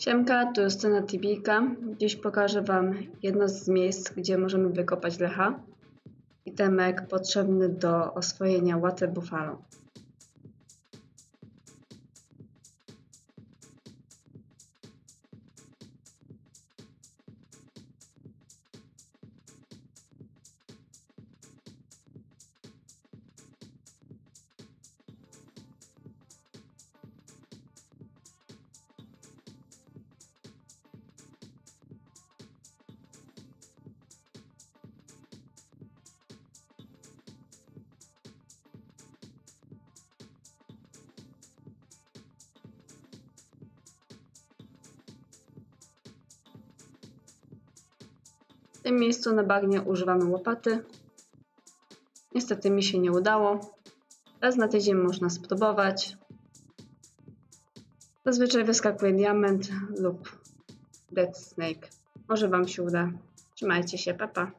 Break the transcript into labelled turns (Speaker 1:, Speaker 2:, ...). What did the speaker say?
Speaker 1: Siemka, tu Justyna Tibika. Dziś pokażę Wam jedno z miejsc, gdzie możemy wykopać lecha. Itemek potrzebny do oswojenia Water Buffalo. W tym miejscu na bagnie używamy łopaty. Niestety mi się nie udało. Raz na tydzień można spróbować. Zazwyczaj wyskakuje diament lub dead snake. Może Wam się uda. Trzymajcie się, papa. Pa.